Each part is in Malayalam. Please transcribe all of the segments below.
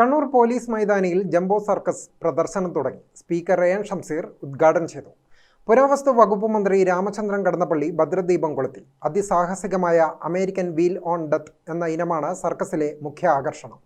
കണ്ണൂർ പോലീസ് മൈതാനിയിൽ ജംബോ സർക്കസ് പ്രദർശനം തുടങ്ങി. സ്പീക്കർ എ എൻ ഷംസീർ ഉദ്ഘാടനം ചെയ്തു. പുരാവസ്തു വകുപ്പ് മന്ത്രി രാമചന്ദ്രൻ കടന്നപ്പള്ളി ഭദ്രദീപം കൊളുത്തി. അതിസാഹസികമായ അമേരിക്കൻ വീൽ ഓൺ ഡെത്ത് എന്ന ഇനമാണ് സർക്കസിലെ മുഖ്യ ആകർഷണം.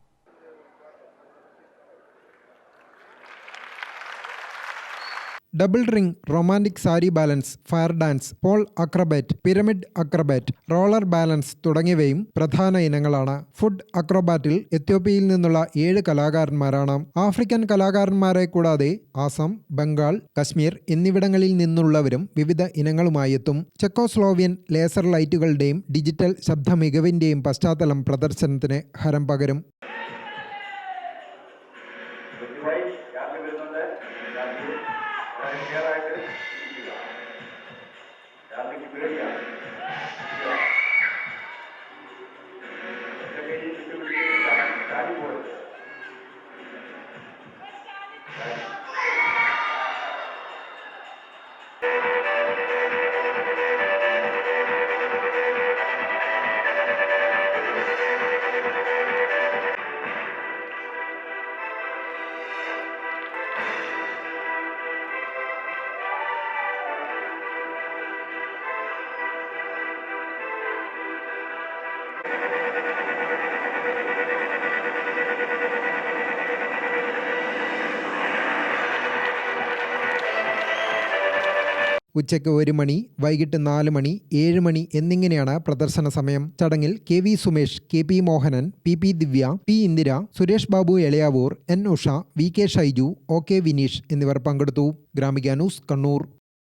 Double ring romantic sari balance fire dance pole acrobat pyramid acrobat roller balance തുടങ്ങിയവയും പ്രധാന ഇനങ്ങളാണ്. ഫുഡ് അക്രോബാറ്റിൽ എത്യോപ്യയിൽ നിന്നുള്ള ഏഴ് കലാകാരന്മാരാണ്. ആഫ്രിക്കൻ കലാകാരന്മാരെ കൂടാതെ ആസാം ബംഗാൾ കശ്മീർ എന്നിവിടങ്ങളിൽ നിന്നുള്ളവരും വിവിധ ഇനങ്ങളുമായി എത്തും. ചെക്കോസ്ലോവിയൻ ലേസർ ലൈറ്റുകളുടെയും ഡിജിറ്റൽ ശബ്ദ മികവിന്റെയും പശ്ചാത്തലം പ്രദർശനത്തിന് ഹരം പകരും. Thank യാത്ര मेरा है ध्यान की पीरियड क्या ഉച്ചയ്ക്ക് ഒരു മണി വൈകിട്ട് നാല് മണി ഏഴ് മണി എന്നിങ്ങനെയാണ് പ്രദർശന സമയം. ചടങ്ങിൽ K V Sumesh K P Mohanan P P Divya P Indira Suresh Babu Elayavoor N Usha V K Shaiju O K Vineesh എന്നിവർ പങ്കെടുത്തു. ഗ്രാമിക ന്യൂസ് കണ്ണൂർ.